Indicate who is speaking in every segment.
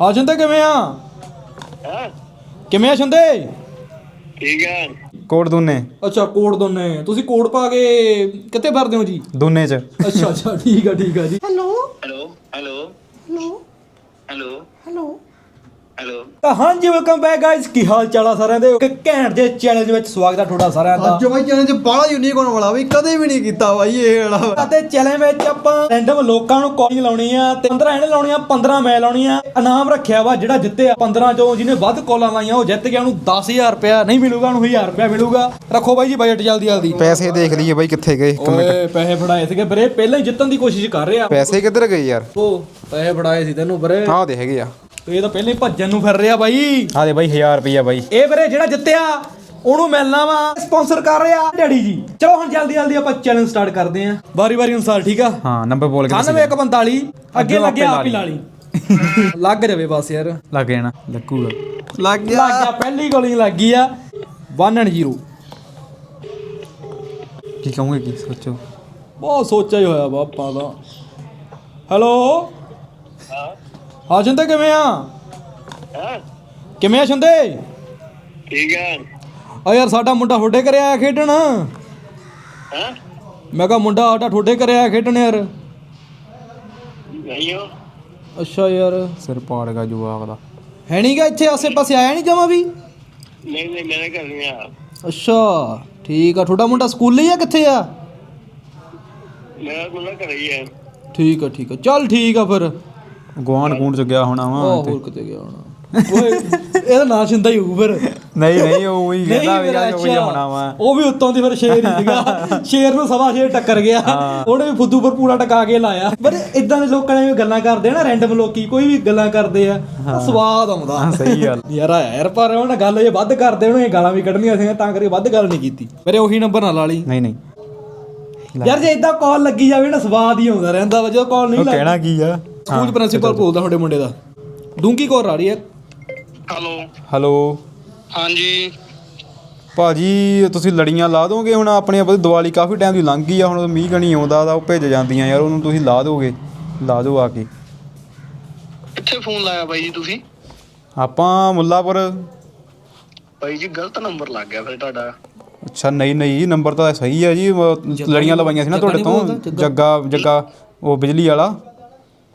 Speaker 1: ਹਾਂ ਸ਼ੰਦੇ ਕਿਵੇਂ ਆ?
Speaker 2: ਹਾਂ।
Speaker 1: ਕਿਵੇਂ ਆ ਸ਼ੰਦੇ?
Speaker 2: ਠੀਕ ਹੈ
Speaker 3: ਕੋਟ ਦੁੰਨੇ।
Speaker 1: ਅੱਛਾ ਕੋਡ ਦੋਨੇ। ਤੁਸੀਂ ਕੋਡ ਪਾ ਕੇ ਕਿੱਥੇ ਭਰਦੇ ਹੋ ਜੀ?
Speaker 3: ਦੁੰਨੇ ਚ।
Speaker 1: ਅੱਛਾ ਅੱਛਾ ਠੀਕ ਆ ਠੀਕ ਆ ਜੀ।
Speaker 2: Hello hello. Hello. Hello. Hello. Hello.
Speaker 1: ਤਾਂ ਹਾਂਜੀ ਵੈਲਕਮ ਬੈਕ ਗਾਇਸ ਕੀ ਹਾਲ ਚਾਲ ਆ ਸਾਰਿਆਂ ਦੇ? ਇੱਕ ਘੈਂਟ ਜੇ ਚੈਲੰਜ ਵਿੱਚ ਸਵਾਗਤ ਹੈ ਤੁਹਾਡਾ ਸਾਰਿਆਂ ਦਾ।
Speaker 4: ਅੱਜ ਬਾਈ ਚੈਨਲ ਚ ਬਾਲਾ ਯੂਨੀਕ ਹੋਣ ਵਾਲਾ ਬਈ ਕਦੇ ਵੀ ਨਹੀਂ ਕੀਤਾ ਬਾਈ ਇਹ ਵਾਲਾ।
Speaker 1: ਅਤੇ ਚੈਲੰਜ ਵਿੱਚ ਆਪਾਂ ਰੈਂਡਮ ਲੋਕਾਂ ਨੂੰ ਕਾਲਿੰਗ ਲਾਉਣੀ ਆ ਤੇ 15 ਇਹਨੇ ਲਾਉਣੀਆਂ 15 ਮੈਂ ਲਾਉਣੀਆਂ। ਇਨਾਮ ਰੱਖਿਆ ਵਾ ਜਿਹੜਾ ਜਿੱਤਿਆ 15 ਚੋਂ ਜਿਹਨੇ ਵੱਧ ਕਾਲਾਂ ਲਾਈਆਂ ਉਹ ਜਿੱਤ ਗਿਆ ਉਹਨੂੰ 10000 ਰੁਪਇਆ ਨਹੀਂ ਮਿਲੂਗਾ ਉਹਨੂੰ 1000 ਰੁਪਇਆ ਮਿਲੂਗਾ। ਰੱਖੋ ਬਾਈ ਜੀ ਬਜਟ ਜਲਦੀ ਜਲਦੀ।
Speaker 3: ਪੈਸੇ ਦੇਖ ਲਈਏ ਬਾਈ ਕਿੱਥੇ ਗਏ ਇੱਕ ਮਿੰਟ।
Speaker 1: ਓਏ ਪੈਸੇ ਫੜਾਏ ਸੀਗੇ ਵੀਰੇ ਪਹਿਲਾਂ ਹੀ ਜਿੱਤਣ ਦੀ ਕੋਸ਼ਿਸ਼ ਕਰ ਰਿਹਾ
Speaker 3: ਪੈਸੇ ਕਿੱਧਰ ਗਏ ਯਾਰ?
Speaker 1: ਉਹ ਪੈਸੇ ਫੜਾਏ ਸੀ ਤੈਨੂੰ ਵੀਰੇ।
Speaker 3: ਆਹ ਦੇ ਹੈਗੇ ਆ।
Speaker 1: ਤੇ ਇਹ ਤਾਂ ਪਹਿਲਾਂ ਭੱਜਣ ਨੂੰ ਫਿਰ ਰਿਹਾ ਬਾਈ।
Speaker 3: ਆਹ ਦੇ ਬਾਈ 1000 ਰੁਪਈਆ ਬਾਈ।
Speaker 1: ਇਹ ਵੀਰੇ ਜਿਹੜਾ ਜਿੱਤਿਆ ਉਹਨੂੰ ਮਿਲਣਾ ਵਾ ਸਪਾਂਸਰ ਕਰ ਰਿਹਾ ਡੈਡੀ ਜੀ। ਚਲੋ ਹੁਣ ਜਲਦੀ ਜਲਦੀ ਆਪਾਂ ਚੈਲੰਜ ਸਟਾਰਟ ਕਰਦੇ ਆਂ ਵਾਰੀ ਵਾਰੀ ਅਨੁਸਾਰ ਠੀਕ ਆ?
Speaker 3: ਹਾਂ ਨੰਬਰ ਬੋਲ ਕੇ ਦੱਸੀ।
Speaker 1: 9145 ਅੱਗੇ
Speaker 3: ਅੱਗੇ
Speaker 1: ਲੱਗਿਆ
Speaker 3: ਆਪੇ
Speaker 1: ਆਪ ਹੀ ਲਾ ਲਈ। ਲੱਗ ਜਾਵੇ ਬਸ ਯਾਰ।
Speaker 3: ਲੱਗ ਜਾਣਾ ਲੱਗੂਗਾ।
Speaker 4: ਲੱਗ
Speaker 1: ਲੱਗ
Speaker 4: ਗਿਆ
Speaker 1: ਗਿਆ ਪਹਿਲੀ ਗੋਲੀ ਲੱਗ ਗਈ ਆ। 1 ਐਂਡ 0
Speaker 3: ਕੀ ਕਹੂੰਗੇ ਕੀ? ਸੋਚੋ।
Speaker 1: ਬਹੁਤ ਸੋਚਿਆ ਹੀ ਹੋਇਆ ਬਾਪਾ ਦਾ। ਹੈਲੋ
Speaker 2: ਹਾਂ।
Speaker 1: ਹਾਂ ਸ਼ੰਦੇ ਕਿਵੇਂ ਆ?
Speaker 2: ਹਾਂ।
Speaker 1: ਕਿਵੇਂ ਆ ਸ਼ੰਦੇ?
Speaker 2: ਠੀਕ ਹੈ
Speaker 1: ਆ ਯਾਰ ਸਾਡਾ ਮੁੰਡਾ ਤੁਹਾਡੇ ਘਰੇ ਆਇਆ ਖੇਡਣ।
Speaker 2: ਹਾਂ।
Speaker 1: ਮੈਂ ਕਿਹਾ ਮੁੰਡਾ ਸਾਡਾ ਤੁਹਾਡੇ ਘਰੇ ਆਇਆ ਖੇਡਣ ਯਾਰ।
Speaker 2: ਨਹੀਂ ਹੋ
Speaker 1: ਅੱਛਾ ਯਾਰ।
Speaker 3: ਸਿਰ ਪਾੜਗਾ ਜਵਾਕ ਦਾ।
Speaker 1: ਹੈ ਨਹੀਂਗਾ ਇੱਥੇ ਆਸੇ ਪਾਸੇ ਆਇਆ ਨਹੀਂ ਜਮਾ ਵੀ?
Speaker 2: ਨਹੀਂ ਨਹੀਂ ਮੇਰੇ ਘਰ ਨਹੀਂ ਆ
Speaker 1: ਅੱਛਾ ਠੀਕ ਆ। ਤੁਹਾਡਾ ਮੁੰਡਾ ਸਕੂਲੇ ਹੀ ਆ ਕਿੱਥੇ ਆ?
Speaker 2: ਮੇਰਾ ਮੁੰਡਾ ਘਰ ਹੀ ਹੈ
Speaker 1: ਠੀਕ ਆ ਠੀਕ ਆ। ਚੱਲ ਠੀਕ ਆ ਫਿਰ।
Speaker 3: ਗਵਾਂਡ ਗੂੰਡ ਚ ਗਿਆ ਹੋਣਾ ਵਾ
Speaker 1: ਉਹ ਹੋਰ ਕਿਤੇ ਗਿਆ ਹੋਣਾ। ਓਏ ਇਹਦਾ ਨਾਂ ਸ਼ਿੰਦਾ ਹੀ ਹੋਊ ਫਿਰ
Speaker 3: ਨਹੀਂ ਨਹੀਂ ਉਹ ਹੀ ਕਹਿੰਦਾ ਵੀ ਆ ਉਹ ਹੀ। ਹੋਣਾ ਵਾ।
Speaker 1: ਉਹ ਵੀ ਉੱਤੋਂ ਦੀ ਫਿਰ ਸ਼ੇਰ ਹੀ ਸੀਗਾ। ਸ਼ੇਰ ਨੂੰ ਸਵਾ ਸ਼ੇਰ ਟੱਕਰ ਗਿਆ। ਉਹਨੇ ਵੀ ਫੁੱਦੂ ਪਰ ਪੂਰਾ ਟਕਾ ਕੇ ਲਾਇਆ। ਪਰ ਇਦਾਂ ਦੇ ਲੋਕਾਂ ਨੇ ਗੱਲਾਂ ਕਰਦੇ ਆ ਨਾ ਰੈਂਡਮ ਲੋਕੀ ਕੋਈ ਵੀ ਗੱਲਾਂ ਕਰਦੇ ਆ ਸਵਾਦ ਆਉਂਦਾ।
Speaker 3: ਹਾਂ ਸਹੀ ਗੱਲ।
Speaker 1: ਯਾਰ ਆਇਆ ਯਾਰ ਪਰ ਉਹਨਾਂ ਗੱਲ ਜੇ ਵੱਧ ਕਰਦੇ ਉਹਨੇ ਗਾਲਾਂ ਵੀ ਕੱਢਣੀਆਂ ਸੀ ਤਾਂ ਕਰਕੇ ਵੱਧ ਗੱਲ ਨਹੀਂ ਕੀਤੀ। ਮੇਰੇ ਉਹੀ ਨੰਬਰ ਨਾਲ ਲਾ ਲਈ
Speaker 3: ਨਹੀਂ ਨਹੀਂ।
Speaker 1: ਯਾਰ ਜੇ ਇਦਾਂ ਕਾਲ ਲੱਗੀ ਜਾਵੇ ਨਾ ਸਵਾਦ ਹੀ ਆਉਂਦਾ ਰਹਿੰਦਾ ਵਾ ਜਦੋਂ ਕਾਲ ਨਹੀਂ
Speaker 3: ਉਹ
Speaker 1: ਲੱਗਦੀ।
Speaker 3: ਕਹਿਣਾ ਕੀ ਆ?
Speaker 1: ਸਕੂਲ ਪ੍ਰਿੰਸੀਪਲ ਬੋਲਦਾ ਤੁਹਾਡੇ ਮੁੰਡੇ ਦਾ। ਡੂੰਗੀ ਕੌਰ ਆ ਰਹੀ ਹੈ।
Speaker 2: ਹੈਲੋ।
Speaker 3: ਹੈਲੋ।
Speaker 2: ਹਾਂਜੀ।
Speaker 3: ਭਾਜੀ ਤੁਸੀਂ ਲੜੀਆਂ ਲਾ ਦੋਗੇ ਹੁਣ ਆਪਣੇ ਆਪ ਦੀ ਦੀਵਾਲੀ ਕਾਫੀ ਟਾਈਮ ਦੀ ਲੰਘ ਗਈ ਆ ਹੁਣ ਮੀਂਹ ਕਣੀ ਆਉਂਦਾ ਤਾਂ ਉਹ ਭੇਜ ਜਾਂਦੀਆਂ ਯਾਰ ਉਹਨੂੰ ਤੁਸੀਂ ਲਾ ਦੋਗੇ ਲਾ ਦਿਓ ਆ ਕੇ।
Speaker 2: ਕਿੱਥੇ ਫੋਨ ਲਾਇਆ ਬਾਈ ਜੀ ਤੁਸੀਂ?
Speaker 3: ਆਪਾਂ ਮੁੱਲਾਪੁਰ।
Speaker 2: ਬਾਈ ਜੀ ਗਲਤ ਨੰਬਰ ਲੱਗ ਗਿਆ ਫਿਰ ਤੁਹਾਡਾ।
Speaker 3: ਅੱਛਾ ਨਹੀਂ ਨਹੀਂ ਨੰਬਰ ਤਾਂ ਸਹੀ ਹੈ ਜੀ ਲੜੀਆਂ ਲਵਾਈਆਂ ਸੀ ਨਾ ਤੁਹਾਡੇ ਤੋਂ ਜੱਗਾ ਜੱਗਾ ਉਹ ਬਿਜਲੀ ਵਾਲਾ।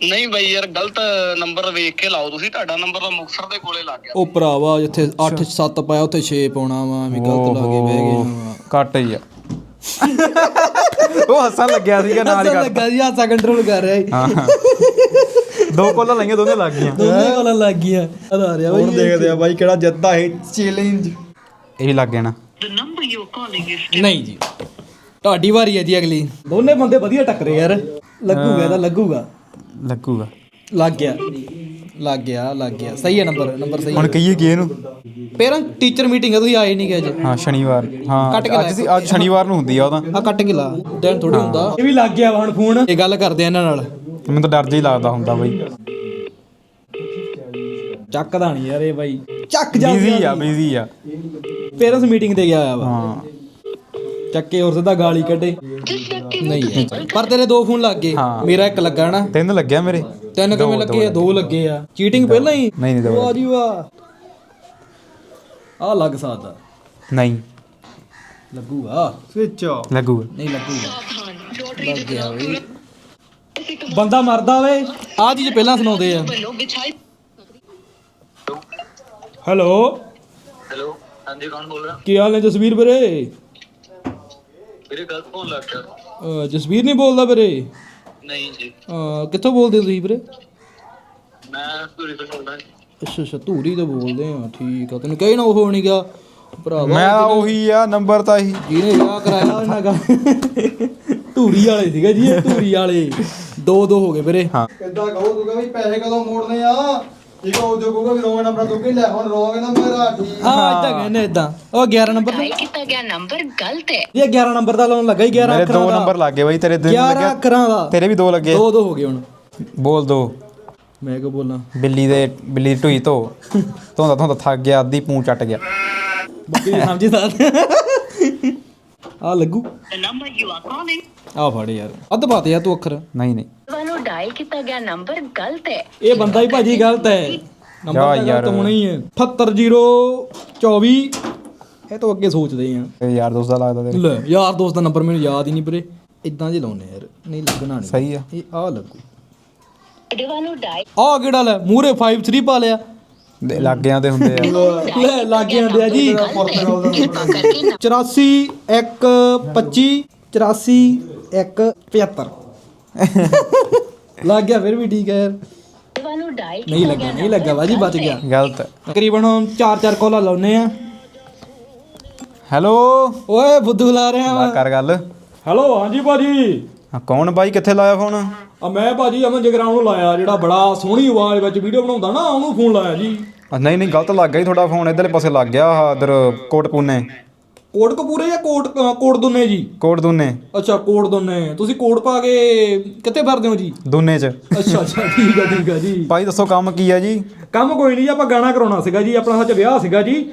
Speaker 2: ਨਹੀਂ ਬਾਈ ਯਾਰ ਗਲਤ ਨੰਬਰ ਵੇਖ ਕੇ ਲਾਓ ਤੁਸੀਂ ਤੁਹਾਡਾ ਨੰਬਰ ਤਾਂ ਮੁਕਸਰ ਦੇ ਕੋਲੇ ਲੱਗ ਗਿਆ।
Speaker 1: ਉਹ ਭਰਾਵਾ ਜਿੱਥੇ 8 7 ਪਾਇਆ ਉੱਥੇ 6 ਪਾਉਣਾ ਵਾ ਐਵੇਂ ਗਲਤ ਲਾ ਕੇ ਬਹਿ ਗਿਆ ਵਾ
Speaker 3: ਘੱਟ ਹੀ ਆ। ਉਹ ਹੱਸਣ ਲੱਗਿਆ ਸੀਗਾ ਨਾਲ ਹੀ
Speaker 1: ਲੱਗਾ ਜੀ ਹਾਸਾ ਕੰਟਰੋਲ ਕਰ ਰਿਹਾ ਸੀ।
Speaker 3: ਹਾਂ ਹਾਂ। ਦੋ ਕੋਲਾਂ ਲਾਈਆਂ ਦੋਨੇ ਲੱਗ ਗਈਆਂ।
Speaker 1: ਦੋਨੇ ਗੱਲਾਂ ਲੱਗ ਗਈਆਂ। ਅਦਾ ਰਿਹਾ
Speaker 4: ਹੁਣ ਦੇਖਦੇ ਆ ਬਾਈ ਕਿਹੜਾ ਜਿੱਤਦਾ ਇਹ ਚੈਲੰਜ
Speaker 3: ਇਹ ਵੀ ਲੱਗ ਗਿਆ ਨਾ।
Speaker 1: ਨਹੀਂ ਜੀ। ਤੁਹਾਡੀ ਵਾਰੀ ਹੈ ਜੀ ਅਗਲੀ। ਦੋਨੇ ਬੰਦੇ ਵਧੀਆ ਟੱਕਰੇ ਯਾਰ। ਲੱਗੂਗਾ ਤਾਂ ਲੱਗੂਗਾ।
Speaker 3: ਲੱਗੂਗਾ।
Speaker 1: ਲੱਗ ਗਿਆ। ਲੱਗ ਗਿਆ ਲੱਗ ਗਿਆ। ਸਹੀ ਹੈ ਨੰਬਰ ਨੰਬਰ ਸਹੀ
Speaker 3: ਹੁਣ
Speaker 1: ਹੈ
Speaker 3: ਕਹੀਏ ਕੀ ਇਹਨੂੰ?
Speaker 1: ਪੇਰੈਂਟ ਟੀਚਰ ਮੀਟਿੰਗ ਹੈ ਤੁਸੀਂ ਆਏ ਨਹੀਂ ਗਏ ਅੱਜ।
Speaker 3: ਹਾਂ ਸ਼ਨੀਵਾਰ। ਹਾਂ
Speaker 1: ਕੱਟ ਕੇ
Speaker 3: ਅੱਜ ਸੀ ਅੱਜ ਸ਼ਨੀਵਾਰ ਨੂੰ ਹੁੰਦੀ ਆ ਉਹਦਾ
Speaker 1: ਆ ਕੱਟ ਕੇ ਲਾ। ਦਿਨ ਥੋੜੀ ਹੁੰਦਾ। ਇਹ ਵੀ ਲੱਗ ਗਿਆ ਵਾ ਹੁਣ ਫੋਨ। ਇਹ ਗੱਲ ਕਰਦੇ ਆ ਇਹਨਾਂ ਨਾਲ।
Speaker 3: ਮੈਨੂੰ ਤਾਂ ਡਰ ਜਿਹਾ ਹੀ ਲੱਗਦਾ ਹੁੰਦਾ ਬਈ।
Speaker 1: ਚੱਕਦਾ ਨਹੀਂ ਯਾਰ ਇਹ ਬਾਈ। ਚੱਕ ਜਾ
Speaker 3: ਬਿਜ਼ੀ ਆ ਬਿਜ਼ੀ ਆ।
Speaker 1: ਪੇਰੈਂਟਸ ਮੀਟਿੰਗ ਤੇ ਗਿਆ ਹੋਇਆ ਵਾ।
Speaker 3: ਹਾਂ।
Speaker 1: ਚੱਕੇ ਹੋਰ ਸਿੱਧਾ ਗਾਲੀ ਕੱਢੇ। ਨਹੀਂ ਹੈ। ਪਰ ਤੇਰੇ ਦੋ ਫੋਨ ਲੱਗ ਗਏ।
Speaker 3: ਹਾਂ।
Speaker 1: ਮੇਰਾ ਇੱਕ ਲੱਗਾ ਨਾ।
Speaker 3: ਤਿੰਨ ਲੱਗਿਆ ਮੇਰੇ।
Speaker 1: ਤਿੰਨ ਕਿਵੇਂ ਲੱਗੇ ਆ? ਦੋ ਲੱਗੇ। ਆ। ਚੀਟਿੰਗ ਪਹਿਲਾਂ ਹੀ?
Speaker 3: ਨਹੀਂ ਨਹੀਂ ਦੋ
Speaker 1: ਵਾਹ ਜੀ ਵਾਹ। ਆ ਲੱਗ ਸਕਦਾ।
Speaker 3: ਨਹੀਂ।
Speaker 1: ਲੱਗੂਗਾ।
Speaker 4: ਸਵਿਚ ਆਫ
Speaker 3: ਲੱਗੂਗਾ।
Speaker 1: ਨਹੀਂ ਲੱਗੂਗਾ। ਲੱਗ ਗਿਆ ਵੇ ਬੰਦਾ ਮਰਦਾ ਵੇ। ਆ ਚੀਜ਼ ਪਹਿਲਾਂ ਸੁਣਾਉਂਦੇ ਆ। ਹੈਲੋ।
Speaker 2: ਹੈਲੋ। ਹਾਂਜੀ ਕੌਣ ਬੋਲ ਰਿਹਾ?
Speaker 1: ਕੀ ਹਾਲ ਹੈ ਜਸਵੀਰ ਵੀਰੇ?
Speaker 2: ਮੇਰੇ ਗਲਤ ਫੋਨ ਲੱਗ ਗਿਆ।
Speaker 1: ਅਹ ਜਸਵੀਰ ਨਹੀਂ ਬੋਲਦਾ ਵੀਰੇ?
Speaker 2: ਨਹੀਂ ਜੀ।
Speaker 1: ਅਹ ਕਿੱਥੋਂ ਬੋਲਦੇ ਹੋ ਤੁਸੀਂ ਵੀਰੇ?
Speaker 2: ਮੈਂ ਸੂਰੀ ਤੋਂ ਬੋਲਦਾ
Speaker 1: ਅੱਛਾ ਅੱਛਾ ਧੂਰੀ ਤੋਂ ਬੋਲਦੇ ਆ ਠੀਕ ਆ। ਤੈਨੂੰ ਕਹੀ ਨਾ ਉਹ ਨਹੀਂਗਾ ਭਰਾਵਾ
Speaker 3: ਮੈਂ ਤਾਂ ਉਹੀ ਆ ਨੰਬਰ ਤਾਂ ਹੀ
Speaker 1: ਜਿਹਨੇ ਵਿਆਹ ਕਰਾਇਆ ਉਹਨਾਂ ਦਾ। ਧੂਰੀ ਵਾਲੇ ਸੀਗਾ ਜੀ ਇਹ ਧੂਰੀ ਵਾਲੇ। ਦੋ ਦੋ ਹੋ ਗਏ ਵੀਰੇ।
Speaker 3: ਹਾਂ।
Speaker 4: ਕਿੱਦਾਂ ਕਹੋ ਤੂੰ ਵੀ ਪੈਸੇ ਕਦੋਂ ਮੋੜਨੇ ਆ? ਠੀਕ ਆ ਉਹ ਕਹੂਗਾ ਵੀ ਰੋਂਗ ਨੰਬਰ ਤੂੰ ਕਿ ਲੈ ਹੁਣ ਰੋਂਗ ਨੰਬਰ ਆ ਠੀਕ।
Speaker 1: ਹਾਂ ਇਦਾਂ ਕਹਿੰਦੇ ਇਦਾਂ ਉਹ 11 ਨੰਬਰ
Speaker 5: ਡਾਇਲ ਕੀਤਾ ਗਿਆ? ਨੰਬਰ ਗਲਤ ਹੈ।
Speaker 1: ਇਹ 11 ਨੰਬਰ ਦਾ ਲਾਉਣ ਲੱਗਾ ਹੀ 11
Speaker 3: ਮੇਰੇ
Speaker 1: ਅੱਖਰਾਂ
Speaker 3: ਦੋ।
Speaker 1: ਦਾ
Speaker 3: ਨੰਬਰ ਲੱਗੇ ਬਾਈ ਤੇਰੇ ਦਿਨ
Speaker 1: 11
Speaker 3: ਲੱਗਿਆ
Speaker 1: ਅੱਖਰਾਂ ਦਾ।
Speaker 3: ਤੇਰੇ ਵੀ ਦੋ ਲੱਗੇ।
Speaker 1: ਦੋ ਦੋ ਹੋ ਗਏ ਹੁਣ।
Speaker 3: ਬੋਲ ਦੋ।
Speaker 1: ਮੈਂ ਕਿਹਾ ਬੋਲਾਂ?
Speaker 3: ਬਿੱਲੀ ਦੇ ਬਿੱਲੀ ਦੀ ਢੂਈ ਤੋਂ ਧੋਂਦਾ ਧੋਂਦਾ ਥੱਕ ਗਿਆ ਅੱਧੀ ਪੂੰ ਚੱਟ ਗਿਆ।
Speaker 1: ਬੱਕਰੀ ਸਮਝੀ ਸਾਥ ਆ ਲੱਗੂ।
Speaker 5: The number you are calling
Speaker 1: ਆ ਫੜ ਯਾਰ। ਅੱਧ ਪਾਤੇ ਆ ਤੂੰ ਅੱਖਰ।
Speaker 3: ਨਹੀਂ ਨਹੀਂ।
Speaker 5: ਤੁਹਾਨੂੰ ਡਾਇਲ ਕੀਤਾ ਗਿਆ ਨੰਬਰ ਗਲਤ ਹੈ।
Speaker 1: ਇਹ ਬੰਦਾ ਹੀ ਭਾਜੀ ਗਲਤ ਹੈ। ਨੰਬਰ ਤਾਂ। ਗਲਤ ਹੋਣਾ ਹੀ। ਹੈ 78024 ਇਹ ਤੋਂ ਅੱਗੇ ਸੋਚਦੇ ਆ।
Speaker 3: ਇਹ ਯਾਰ ਦੋਸਤ ਦਾ ਲੱਗਦਾ ਤੇਰੇ।
Speaker 1: ਲੈ ਯਾਰ ਦੋਸਤ ਦਾ ਨੰਬਰ ਮੈਨੂੰ ਯਾਦ ਹੀ ਨਹੀਂ ਵੀਰੇ। ਇਦਾਂ ਜੇ ਲਾਉਨੇ ਯਾਰ। ਨਹੀਂ ਲੱਗਣਾ ਨਹੀਂ।
Speaker 3: ਸਹੀ ਆ।
Speaker 1: ਇਹ ਆ ਲੱਗੂ।
Speaker 5: ਤੁਹਾਡੇ ਵੱਲੋਂ ਡਾਇਲ
Speaker 1: ਆ ਕਿਹੜਾ ਲੈ? ਮੂਰੇ 53 ਪਾ ਲਿਆ।
Speaker 3: ਦੇ ਲਾਗਿਆਂ ਤੇ ਹੁੰਦੇ ਆ।
Speaker 1: ਲੈ ਲੱਗ ਜਾਂਦੇ ਆ ਜੀ।
Speaker 5: ਕਿਰਪਾ ਕਰਕੇ ਨਾ
Speaker 1: 84 1 25 84 1 75 ਲੱਗ ਗਿਆ ਫਿਰ ਵੀ ਠੀਕ ਹੈ ਯਾਰ।
Speaker 5: ਵੱਲੋਂ
Speaker 1: ਨਹੀਂ ਲੱਗਾ ਨਹੀਂ ਲੱਗਾ ਬਾਜੀ ਬਚ ਗਿਆ।
Speaker 3: ਗਲਤ
Speaker 1: ਤਕਰੀਬਨ ਹੁਣ 4-4 ਕੋਲਾ ਲਾਉਨੇ ਆ।
Speaker 3: ਹੈਲੋ।
Speaker 1: ਓਏ ਬੁੱਧੂ ਲਾ ਰਿਹਾ ਵਾ।
Speaker 3: ਕਰ ਗੱਲ।
Speaker 1: ਹੈਲੋ ਹਾਂਜੀ ਭਾਜੀ
Speaker 3: ਹਾਂ, ਕੌਣ ਬਾਈ? ਕਿੱਥੇ ਲਾਇਆ ਫੋਨ?
Speaker 1: ਆ ਮੈਂ ਭਾਜੀ ਅਮਨ ਜਗਰਾਉਂ ਨੂੰ ਲਾਇਆ ਜਿਹੜਾ ਬੜਾ ਸੋਹਣੀ ਆਵਾਜ਼ ਵਿੱਚ ਵੀਡੀਓ ਬਣਾਉਂਦਾ ਨਾ ਉਹਨੂੰ ਫੋਨ ਲਾਇਆ ਜੀ।
Speaker 3: ਆ, ਨਹੀਂ ਨਹੀਂ ਗਲਤ ਲੱਗ ਗਿਆ ਜੀ ਤੁਹਾਡਾ ਫੋਨ। ਇਧਰਲੇ ਪਾਸੇ ਲੱਗ ਗਿਆ ਆਹ ਇਧਰ ਕੋਟ ਪੂਨੇ
Speaker 1: ਕੋਟ ਕਪੂਰੇ ਜਾਂ ਕੋਟ ਕੋਟ ਦੁੰਨੇ ਜੀ?
Speaker 3: ਕੋਟ ਦੂਨੇ।
Speaker 1: ਅੱਛਾ ਕੋਟ ਦੁੰਨੇ। ਤੁਸੀਂ ਕੋਟ ਪਾ ਕੇ ਕਿੱਥੇ ਭਰਦੇ ਹੋ ਜੀ?
Speaker 3: ਦੂਨੇ ਚ।
Speaker 1: ਅੱਛਾ ਅੱਛਾ ਠੀਕ ਆ ਠੀਕ ਆ ਜੀ।
Speaker 3: ਭਾਈ ਦੱਸੋ ਕੰਮ ਕੀ ਆ ਜੀ?
Speaker 1: ਕੰਮ ਕੋਈ ਨਹੀਂ ਆਪਾਂ ਗਾਣਾ ਕਰਾਉਣਾ ਸੀਗਾ ਜੀ ਆਪਣਾ ਸੱਚ ਵਿਆਹ ਸੀਗਾ ਜੀ।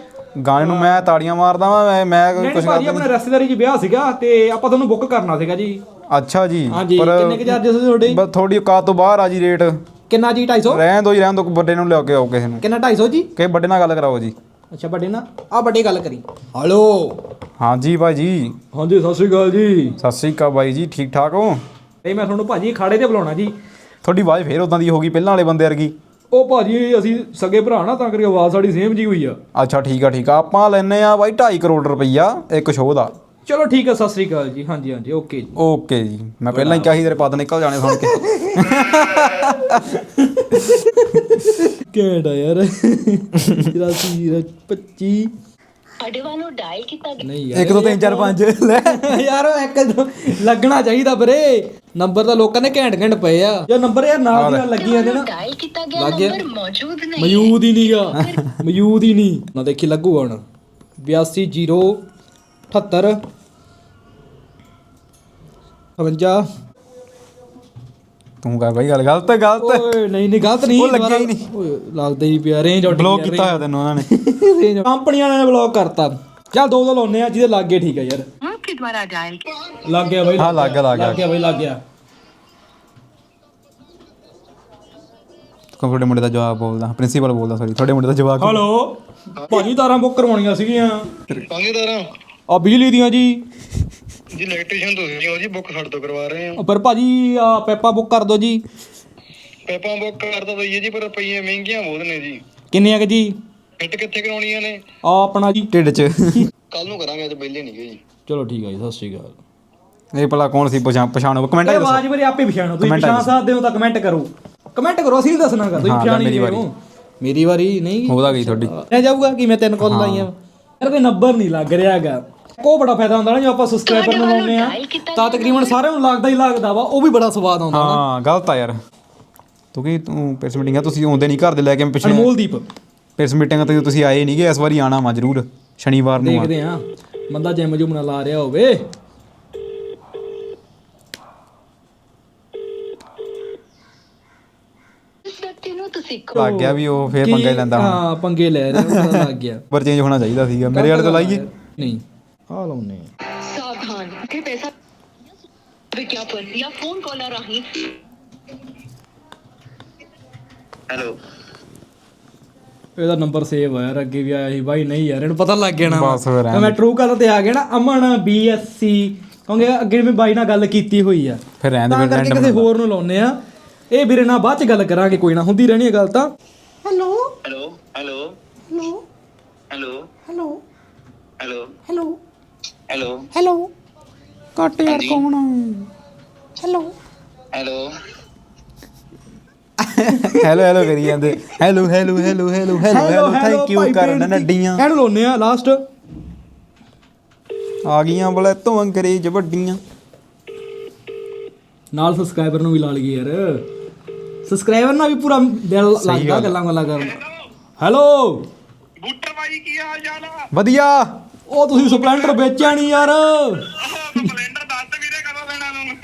Speaker 3: ਗਾਣੇ ਨੂੰ ਮੈਂ ਤਾੜੀਆਂ ਮਾਰਦਾ ਵਾਂ ਮੈਂ ਮੈਂ
Speaker 1: ਨਹੀਂ
Speaker 3: ਕੁਝ
Speaker 1: ਨਹੀਂ
Speaker 3: ਕਰਦਾ
Speaker 1: ਆਪਣੇ ਰਿਸ਼ਤੇਦਾਰੀ 'ਚ ਵਿਆਹ ਸੀਗਾ ਤੇ ਆਪਾਂ ਤੁਹਾਨੂੰ ਬੁੱਕ ਕਰਨਾ ਸੀਗਾ ਜੀ।
Speaker 3: ਨਹੀਂ। ਅੱਛਾ ਜੀ
Speaker 1: ਹਾਂਜੀ ਕਿੰਨੇ ਕੁ ਚਾਰਜਸ ਤੁਹਾਡੇ?
Speaker 3: ਬਸ ਥੋੜੀ ਔਕਾਤ ਤੋਂ ਬਾਹਰ ਆ ਜੀ ਰੇਟ।
Speaker 1: ਕਿੰਨਾ ਜੀ 250
Speaker 3: ਰਹਿਣ ਦੋ ਜੀ ਰਹਿਣ ਦੋ ਵੱਡੇ ਨੂੰ ਲਿਆ ਕੇ ਆਓ ਕਿਸੇ ਨੂੰ।
Speaker 1: ਕਿੰਨਾ 250 ਜੀ?
Speaker 3: ਕਿ ਵੱਡੇ ਨਾਲ ਗੱਲ ਕਰਾਓ ਜੀ।
Speaker 1: ਅੱਛਾ ਵੱਡੇ ਨਾ ਆ ਵੱਡੇ ਗੱਲ ਕਰੀ। ਹਲੋ।
Speaker 3: ਹਾਂਜੀ ਭਾਜੀ
Speaker 1: ਹਾਂਜੀ ਸਤਿ ਸ਼੍ਰੀ ਅਕਾਲ ਜੀ।
Speaker 3: ਸਤਿ ਸ੍ਰੀ ਅਕਾਲ ਬਾਈ ਜੀ ਠੀਕ ਠਾਕ ਹੋ?
Speaker 1: ਤੇ ਮੈਂ ਤੁਹਾਨੂੰ ਭਾਜੀ ਖਾੜੇ ਤੇ ਬੁਲਾਉਣਾ ਜੀ।
Speaker 3: ਤੁਹਾਡੀ ਆਵਾਜ਼ ਫੇਰ ਉਦਾਂ ਦੀ ਹੋ ਗਈ ਪਹਿਲਾਂ ਵਾਲੇ ਬੰਦੇ ਵਰਗੀ।
Speaker 1: ਉਹ ਭਾਜੀ ਅਸੀਂ ਸਗੇ ਭਰਾ ਨਾ ਤਾਂ ਕਰਕੇ ਆਵਾਜ਼ ਸਾਡੀ ਸੇਮ ਜੀ ਹੋਈ ਆ।
Speaker 3: ਅੱਛਾ ਠੀਕ ਆ ਠੀਕ ਆ। ਆਪਾਂ ਲੈਨੇ ਆ ਬਾਈ 2.5 ਕਰੋੜ ਰੁਪਈਆ ਇੱਕ ਸ਼ੋਅ ਦਾ।
Speaker 1: ਚਲੋ ਠੀਕ ਹੈ ਸਤਿ ਸ਼੍ਰੀ ਅਕਾਲ ਜੀ। ਹਾਂਜੀ ਹਾਂਜੀ ਓਕੇ ਜੀ।
Speaker 3: ਓਕੇ ਜੀ। ਮੈਂ ਪਹਿਲਾਂ ਹੀ ਕਿਹਾ ਸੀ ਤੇਰੇ ਪਦ ਨਿਕਲ ਜਾਣੇ ਸੁਣ ਕੇ।
Speaker 1: ਕਿਹੜਾ ਯਾਰ? 84 25
Speaker 5: ਤੁਹਾਡੇ ਵੱਲੋਂ ਡਾਇਲ ਕੀਤਾ ਗਿਆ।
Speaker 1: ਨਹੀਂ ਯਾਰ
Speaker 3: 1 2 3 4 5 ਲੈ।
Speaker 1: ਯਾਰ ਉਹ ਇੱਕ ਦੋ ਲੱਗਣਾ ਚਾਹੀਦਾ ਵੀਰੇ ਨੰਬਰ ਤਾਂ ਲੋਕਾਂ ਦੇ ਘੈਂਟ ਘੈਂਟ ਪਏ ਆ। ਜੋ ਨੰਬਰ ਯਾਰ ਨਾਲ ਦੀ ਨਾਲ ਲੱਗੀ ਜਾਂਦੇ ਨਾ
Speaker 5: ਡਾਇਲ ਕੀਤਾ ਗਿਆ
Speaker 1: ਲੱਗ ਗਿਆ?
Speaker 5: ਨੰਬਰ ਮੌਜੂਦ ਨਹੀਂ।
Speaker 1: ਮੌਜੂਦ ਹੀ ਨਹੀਂਗਾ ਮੌਜੂਦ ਹੀ ਨਹੀਂ। ਨਾ ਦੇਖੀ ਲੱਗੂਗਾ ਹੁਣ। 82 58
Speaker 3: ਤੂੰ ਕਰ ਬਾਈ ਗੱਲ ਗਲਤ ਗਲਤ
Speaker 1: ਓਏ ਨਹੀਂ ਨਹੀਂ ਗਲਤ ਨਹੀਂ
Speaker 3: ਉਹ ਲੱਗਿਆ ਹੀ
Speaker 1: ਦੁਬਾਰਾ-
Speaker 3: ਨਹੀਂ।
Speaker 1: ਓਏ ਲੱਗਦਾ ਹੀ ਪਿਆ ਰੇਂਜ ਆਊਟ
Speaker 3: ਬਲੌਕ ਕੀਤਾ ਹੋਇਆ ਤੈਨੂੰ ਉਹਨਾਂ ਨੇ
Speaker 1: ਰੇਂਜ ਕੰਪਨੀਆਂ ਨੇ ਬਲੌਕ ਕਰਤਾ ਚੱਲ ਦੋ ਦੋ ਲਾਉਨੇ ਆ ਜਿਹਦੇ ਲੱਗੇ ਠੀਕ ਆ ਯਾਰ
Speaker 5: आपके द्वारा डायल
Speaker 1: ਲੱਗ ਗਿਆ ਬਾਈ
Speaker 3: ਹਾਂ, ਲੱਗ ਗਿਆ, ਲੱਗ ਗਿਆ।
Speaker 1: ਲੱਗ ਗਿਆ ਬਾਈ ਲੱਗ ਗਿਆ
Speaker 3: ਤੁਹਾਡੇ ਮੁੰਡੇ ਦਾ ਜਵਾਬ ਬੋਲਦਾ ਪ੍ਰਿੰਸੀਪਲ ਬੋਲਦਾ ਸੌਰੀ ਤੁਹਾਡੇ ਮੁੰਡੇ ਦਾ ਜਵਾਬ
Speaker 1: ਹਲੋ ਭਾਜੀ ਤਾਰਾਂ ਬੁੱਕ ਕਰਵਾਉਣੀਆਂ ਸੀਗੀਆਂ
Speaker 2: ਪੰਗੇਦਾਰਾਂ
Speaker 1: ਆ ਬਿਜਲੀ ਦੀਆਂ ਜੀ।
Speaker 2: ਜੀ ਇਲੈਕਟ੍ਰੀਸ਼ੀਅਨ ਤੁਸੀਂ ਹੋ ਜੀ ਬੁੱਕ ਸਾਡੇ ਤੋਂ ਕਰਵਾ ਰਹੇ ਆ
Speaker 1: ਪਰ ਭਾਜੀ ਆ ਪੈਪਾ ਬੁੱਕ ਕਰ ਦਿਓ ਜੀ।
Speaker 2: ਪੈਪਾਂ ਬੁੱਕ ਕਰ ਦਈਏ ਜੀ ਪਰ ਰੁਪਈਏ ਮਹਿੰਗੀਆਂ ਬਹੁਤ ਨੇ ਜੀ।
Speaker 1: ਕਿੰਨੇ ਆ ਜੀ?
Speaker 2: ਫਿੱਟ ਕਿੱਥੇ ਕਰਾਉਣੀਆਂ ਨੇ?
Speaker 1: ਆ ਆਪਣਾ ਜੀ।
Speaker 3: ਢਿੱਡ 'ਚ।
Speaker 2: ਕੱਲ ਨੂੰ ਕਰਾਂਗੇ ਅੱਜ ਪਹਿਲੇ ਨਹੀਂ ਗਏ ਜੀ।
Speaker 1: ਚਲੋ ਠੀਕ ਆ ਜੀ ਸਤਿ ਸ਼੍ਰੀ ਅਕਾਲ।
Speaker 3: ਇਹ ਭਲਾ ਕੌਣ ਸੀ ਪਛਾਣ ਪਛਾਣੋ? ਕਮੈਂਟਾਂ
Speaker 1: ਇਹ ਆਵਾਜ਼ ਮੇਰੇ ਆਪੇ ਪਛਾਣੋ। ਤੁਸੀਂ
Speaker 3: ਕਮੈਂਟਾਂ
Speaker 1: ਪਛਾਣ ਸਕਦੇ ਹੋ ਤਾਂ ਕਮੈਂਟ ਕਰੋ। ਕਮੈਂਟ ਕਰੋ ਅਸੀਂ ਨਹੀਂ ਦੱਸਣਾਗਾ ਤੁਸੀਂ
Speaker 3: ਹਾਂ, ਲੈ
Speaker 1: ਪਛਾਣ ਹੀ
Speaker 3: ਮੇਰੀ
Speaker 1: ਗਏ ਹੋ। ਮੇਰੀ ਵਾਰੀ ਨਹੀਂ।
Speaker 3: ਉਹਦਾ ਗਈ ਤੁਹਾਡੀ।
Speaker 1: ਇਹ ਜਾਊਗਾ ਕਿ ਮੈਂ ਤਿੰਨ ਕਾਲ ਲਾਈਆਂ। ਯਾਰ ਕੋਈ ਨੰਬਰ ਨਹੀਂ ਲੱਗ ਰਿਹਾਗਾ ਕੋ ਬੜਾ ਫਾਇਦਾ ਹੁੰਦਾ ਨਾ ਜੇ ਆਪਾਂ ਸਬਸਕ੍ਰਾਈਬਰ ਨੂੰ ਲਾਉਂਦੇ ਆ ਤਾਂ ਤਕਰੀਬਨ ਸਾਰਿਆਂ ਨੂੰ ਲੱਗਦਾ ਹੀ ਲੱਗਦਾ ਵਾ ਉਹ ਵੀ ਬੜਾ ਸਵਾਦ ਆਉਂਦਾ ਨਾ
Speaker 3: ਹਾਂ ਗਲਤ ਆ ਯਾਰ। ਤੂੰ ਕੀ ਤੂੰ ਪਿਰਸ ਮੀਟਿੰਗ ਆ ਤੁਸੀਂ ਆਉਂਦੇ ਨਹੀਂ ਘਰ ਦੇ ਲੈ ਕੇ ਮੈਂ ਪਿਛਲੇ
Speaker 1: ਅਨਮੋਲਦੀਪ।
Speaker 3: ਪਿਰਸ ਮੀਟਿੰਗ ਤੇ ਤੁਸੀਂ ਆਏ ਨਹੀਂਗੇ ਇਸ ਵਾਰੀ ਆਣਾ ਵਾ ਜ਼ਰੂਰ ਸ਼ਨੀਵਾਰ ਨੂੰ
Speaker 1: ਦੇਖਦੇ ਆ ਬੰਦਾ ਜਿਮ ਜੁਮ ਨਾ ਲਾ ਰਿਹਾ ਹੋਵੇ।
Speaker 3: ਲੱਗ ਗਿਆ ਵੀ ਉਹ ਫੇਰ ਪੰਗਾ ਲੈਂਦਾ
Speaker 1: ਹਾਂ ਪੰਗੇ ਲੈ ਰਿਹਾ ਉਹ ਲੱਗ ਗਿਆ।
Speaker 3: ਪਰ ਚੇਂਜ ਹੋਣਾ ਚਾਹੀਦਾ ਸੀਗਾ। ਮੇਰੇ ਵਾਲੇ ਤੋਂ ਲਾਈਏ?
Speaker 1: ਨਹੀਂ। ਆ ਲਾਉਨੇ ਆ
Speaker 5: ਸਾਵਧਾਨ ਤੇ ਪੈਸਾ ਵਿਗਿਆਪਨ ਜਾਂ ਫੋਨ ਕਾਲਾਂ ਰਾਹੀਂ
Speaker 2: ਹੈਲੋ
Speaker 1: ਇਹਦਾ ਨੰਬਰ ਸੇਵ ਆ ਯਾਰ ਅੱਗੇ ਵੀ ਆਇਆ ਸੀ। ਬਾਈ ਨਹੀਂ ਯਾਰ ਇਹਨੂੰ ਪਤਾ ਲੱਗ ਗਿਆ ਨਾ। ਮੈਂ ਟਰੂ ਕਾਲਰ ਤੇ ਆ ਗਿਆ ਨਾ ਅਮਨ ਬੀਐਸਸੀ ਕਹੋਗੇ ਅੱਗੇ ਮੈਂ ਬਾਈ ਨਾਲ ਗੱਲ ਕੀਤੀ ਹੋਈ ਆ।
Speaker 3: ਫਿਰ ਰਹਿਣ ਦੇ
Speaker 1: ਤਾਂ
Speaker 3: ਫਿਰ
Speaker 1: ਹੋਰ ਨੂੰ ਲਾਉਨੇ ਆ। ਇਹ ਵੀਰੇ ਨਾਲ ਬਾਅਦ ਚ ਗੱਲ ਕਰਾਂਗੇ ਕੋਈ ਨਾ। ਹੁੰਦੀ ਰਹਿਣੀ ਹੈ ਗੱਲ ਤਾਂ।
Speaker 2: Hello. Hello. Hello hello. Hello hello.
Speaker 3: Cut ਯਾਰ ਕੌਣ
Speaker 2: ਹੈਲੋ।
Speaker 3: ਹੈਲੋ। ਹੈਲੋ ਕਰੀ ਜਾਂਦੇ। Hello hello hello hello hello hello thank you ਕਰਨ ਨੱਡੀਆਂ।
Speaker 1: ਇਹਨੂੰ ਲਾਉਨੇ ਆ ਲਾਸਟ
Speaker 3: ਆ ਗਈਆਂ ਬਲੇ ਤੋਂ ਅੰਗਰੇਜ਼ ਵੱਡੀਆਂ।
Speaker 1: ਨਾਲ ਸਬਸਕ੍ਰਾਈਬਰ ਨੂੰ ਵੀ ਲਾ ਲਈਏ ਯਾਰ। ਸਬਸਕ੍ਰਾਈਬਰ ਨਾਲ ਵੀ ਪੂਰਾ ਦਿਲ ਲੱਗਦਾ ਗੱਲਾਂ ਗੱਲਾਂ ਕਰਨ। ਹੈਲੋ।
Speaker 2: ਬੂਟਾ ਬਾਈ ਕੀ ਹਾਲ ਚਾਲ ਆ?
Speaker 3: ਵਧੀਆ।
Speaker 1: ਉਹ ਤੁਸੀਂ ਸਪਲੈਂਡਰ ਵੇਚਿਆ ਨਹੀਂ ਯਾਰ।
Speaker 2: ਸਿਲੰਡਰ ਦੱਸ ਵੀਰੇ ਕਦੋਂ ਦੇਣਾ ਤੁਹਾਨੂੰ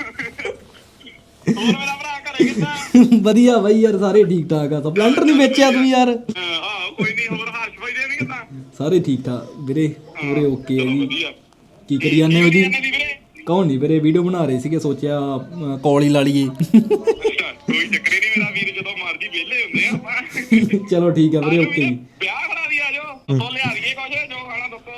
Speaker 2: ਹੋਰ ਮੇਰਾ ਭਰਾ ਘਰੇ ਕਿੱਦਾਂ?
Speaker 1: ਵਧੀਆ ਬਾਈ ਯਾਰ ਸਾਰੇ ਠੀਕ ਠਾਕ ਆ। ਸਪਲੈਂਡਰ ਨਹੀਂ ਵੇਚਿਆ ਤੂੰ ਯਾਰ।
Speaker 2: ਹਾਂ ਕੋਈ ਨਹੀਂ ਹੋਰ ਹਰਸ਼ ਭਾਈ ਦੇ ਨਹੀਂ ਕਿੱਦਾਂ?
Speaker 1: ਸਾਰੇ ਠੀਕ ਠਾਕ ਵੀਰੇ ਪੂਰੇ ਓਕੇ ਆ ਜੀ। ਕੀ ਕਰੀ ਜਾਂਦੇ ਹੋ ਜੀ? ਕੌਣ ਨਹੀਂ ਵੀਰੇ ਵੀਡੀਓ ਬਣਾ ਰਹੇ ਸੀਗੇ ਸੋਚਿਆ ਕਾਲ ਹੀ ਲਾ ਲਈਏ।
Speaker 2: ਕੋਈ ਚੱਕਰ ਨਹੀਂ ਮੇਰਾ ਵੀਰ ਜਦੋਂ ਮਰਜ਼ੀ ਵਿਹਲੇ ਹੁੰਦੇ ਆ
Speaker 1: ਚਲੋ ਠੀਕ ਆ ਵੀਰੇ ਓਕੇ
Speaker 2: ਵਿਆਹ ਕਰਾ ਦੀ ਆਜੋ। ਤੋਂ ਲਿਆ ਦਈਏ ਕੁਛ ਜੋ ਖਾਣਾ ਦੱਸੋ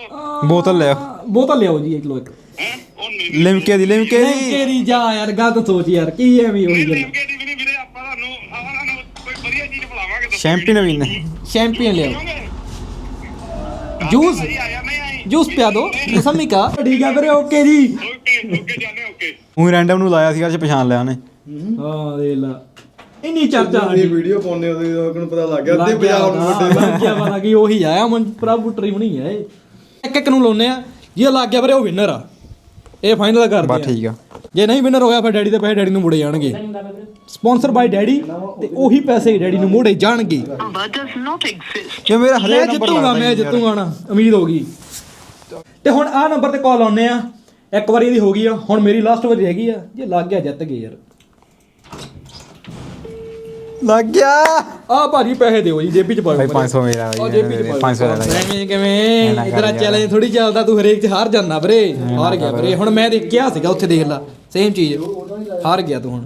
Speaker 3: ਬੋਤਲ ਲਿਆ
Speaker 1: ਬੋਤਲ ਲਿਆਓ ਜੀ ਇੱਕ ਲੋ ਇੱਕ।
Speaker 2: ਹੈ ਉਹ ਨਹੀਂ
Speaker 3: ਲਿਮਕੇ ਦੀ ਲਿਮਕੇ
Speaker 1: ਨਹੀਂ
Speaker 3: ਦੀ
Speaker 1: ਕੇਰੀ ਜਾ ਯਾਰ ਗੱਲ ਸੋਚ ਯਾਰ ਕੀ ਐਵੇਂ ਉਹੀ ਗੱਲ?
Speaker 2: ਲਿਮਕੇ ਦੀ ਵੀ ਨਹੀਂ ਵੀਰੇ ਆਪਾਂ ਤੁਹਾਨੂੰ ਆਪਾਂ ਤੁਹਾਨੂੰ ਕੋਈ ਵਧੀਆ ਚੀਜ਼ ਪਿਲਾਵਾਂਗੇ ਦੱਸੋ
Speaker 3: ਸ਼ੈਂਪੀਨ ਵੀ ਨੇ।
Speaker 1: ਚੈਂਪੀਅਨ ਲਿਆਓ।
Speaker 2: ਪੀਓਗੇ?
Speaker 1: ਜੂਸ
Speaker 2: ਭਾਈ ਆਇਆ ਨਹੀਂ ਆਈ
Speaker 1: ਜੂਸ ਪਿਆ ਦੋ। ਮੌਸਮੀ ਕਾ? ਠੀਕ ਆ ਵੀਰੇ ਓਕੇ ਜੀ।
Speaker 2: ਓਕੇ ਓਕੇ ਜਾਨੇ ਓਕੇ।
Speaker 3: ਉਹ ਰੈਂਡਮ ਨੂੰ ਲਾਇਆ ਸੀਗਾ ਅੱਜ ਪਛਾਣ ਲਿਆ ਉਹਨੇ।
Speaker 1: ਹਾਂ। ਦੇ ਲਾ। ਇੰਨੀ ਚਰਚਾ
Speaker 4: ਜਿਹੜੀ ਵੀਡੀਓ ਪਾਉਂਦੇ ਉਹਦੇ ਨੂੰ ਪਤਾ ਲੱਗ ਗਿਆ। ਅੱਧੇ
Speaker 1: ਲੱਗ ਗਿਆ
Speaker 4: ਪੰਜਾਬ ਨੂੰ ਵੱਡੇ
Speaker 1: ਲੱਗ ਗਿਆ ਪਤਾ ਕਿ ਉਹੀ ਆਇਆ ਮਨ ਪ੍ਰਭੂ ਟਰੀ ਬਣੀ ਹੈ ਇਹ। ਇੱਕ ਇੱਕ ਨੂੰ ਲਾਉਨੇ ਆ। ਜੇ ਲੱਗ ਗਿਆ ਵੀਰੇ ਉਹ ਵਿਨਰ ਆ। ਇਹ ਫਾਈਨਲ ਕਰਦੇ
Speaker 3: ਬਸ ਠੀਕ ਆ।
Speaker 1: ਜੇ ਨਹੀਂ ਵਿਨਰ ਹੋਇਆ ਫਿਰ ਡੈਡੀ ਦੇ ਪੈਸੇ ਡੈਡੀ ਨੂੰ ਮੁੜੇ ਜਾਣਗੇ। ਸਪਾਂਸਰ ਬਾਈ ਡੈਡੀ ਤੇ ਉਹੀ ਪੈਸੇ ਡੈਡੀ ਨੂੰ ਮੁੜੇ ਜਾਣਗੇ।
Speaker 5: Number does not exist.
Speaker 3: ਮੇਰਾ
Speaker 1: ਮੈਂ
Speaker 3: ਹਲੇ ਨੰਬਰ
Speaker 1: ਜਿੱਤੂਗਾ ਮੈਂ ਜਿੱਤੂਗਾ ਨਾ ਉਮੀਦ ਹੋ ਗਈ। ਤੇ ਹੁਣ ਆਹ ਨੰਬਰ ਤੇ ਕਾਲ ਆਉਨੇ ਆ। ਇੱਕ ਵਾਰੀ ਇਹਦੀ ਹੋ ਗਈ ਆ। ਹੁਣ ਮੇਰੀ ਲਾਸਟ ਵਾਰੀ ਹੈਗੀ ਆ। ਜੇ ਲੱਗ ਗਿਆ ਜਿੱਤ ਗਏ ਯਾਰ।
Speaker 3: ਲੱਗ ਗਿਆ।
Speaker 1: ਆ ਭਾਜੀ ਪੈਸੇ ਦਿਓ ਜੀ ਜੇਬੀ ਚ ਪਾਓ
Speaker 3: ਭਾਈ 500 ਮੇਰਾ
Speaker 1: ਆ
Speaker 3: ਬਾਈ
Speaker 1: ਜੇਬੀ ਚ ਪਾਓ।
Speaker 3: 500 ਲੈ ਲੈ
Speaker 1: ਐਵੇਂ ਕਿਵੇਂ
Speaker 3: ਯਾਰ।
Speaker 1: ਚੈਲੰਜ ਥੋੜੀ ਚੱਲਦਾ ਤੂੰ ਹਰੇਕ ਚ ਹਾਰ ਜਾਂਦਾ ਵੀਰੇ। ਹਾਰ ਗਿਆ ਵੀਰੇ। ਹੁਣ ਮੈਂ ਦੇਖ ਕਿਹਾ ਸੀਗਾ ਉੱਥੇ ਦੇਖ ਲਾ। ਸੇਮ ਚੀਜ਼। ਹਾਰ ਗਿਆ ਤੂੰ ਹੁਣ।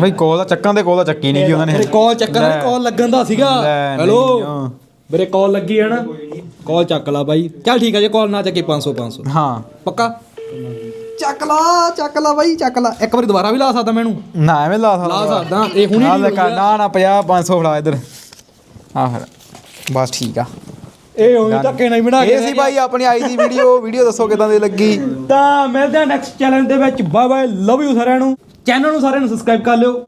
Speaker 3: ਭਾਈ ਕੋਲ ਦਾ ਚੱਕਾਂ ਦੇ ਕੋਲ ਦਾ ਚੱਕੀ ਨਹੀਂ ਕਿ ਉਹਨਾਂ ਨੇ।
Speaker 1: ਕਾਲ ਚੱਕਰ
Speaker 3: ਲੈ।
Speaker 1: ਕਾਲ ਲੱਗਣ ਦਾ ਸੀਗਾ। ਹੈਲੋ। ਵੀਰੇ ਕਾਲ ਲੱਗੀ ਹੈ ਨਾ। ਕਾਲ ਚੱਕ ਲਾ ਬਾਈ। ਚੱਲ ਠੀਕ ਹੈ ਜੇ ਕਾਲ ਨਾ ਚੱਕੇ 500 500
Speaker 3: ਹਾਂ।
Speaker 1: ਪੱਕਾ? ਚੱਕ ਲਾ ਚੱਕ ਲਾ ਬਾਈ ਚੱਕ ਲਾ। ਇੱਕ ਵਾਰੀ ਦੁਬਾਰਾ ਵੀ ਲਾ ਸਕਦਾ ਮੈਨੂੰ
Speaker 3: ਨਾ ਐਵੇਂ ਲਾ ਸਕਦਾ।
Speaker 1: ਲਾ ਸਕਦਾ ਇਹ ਹੁਣੀ
Speaker 3: ਨਾ ਨਾ ਨਾ 50 500 ਫੜਾ ਇੱਧਰ। ਆ ਫਿਰ ਬਸ ਠੀਕ ਆ।
Speaker 1: ਇਹ ਉਹੀ ਧੱਕੇ ਨਹੀਂ ਬਣਾ ਕੇ
Speaker 3: ਇਹ ਸੀ ਭਾਈ ਆਪਣੀ ਆਈ ਦੀ ਵੀਡੀਓ ਵੀਡੀਓ ਦੱਸੋ ਕਿਦਾਂ ਦੀ ਲੱਗੀ।
Speaker 1: ਤਾਂ ਮਿਲਦੇ ਆ ਨੈਕਸਟ ਚੈਲੰਜ ਦੇ ਵਿੱਚ। ਬਾਏ ਬਾਏ ਲਵ ਯੂ ਸਾਰਿਆਂ ਨੂੰ। ਚੈਨਲ ਨੂੰ ਸਾਰਿਆਂ ਨੂੰ ਸਬਸਕ੍ਰਾਈਬ ਕਰ ਲਿਓ।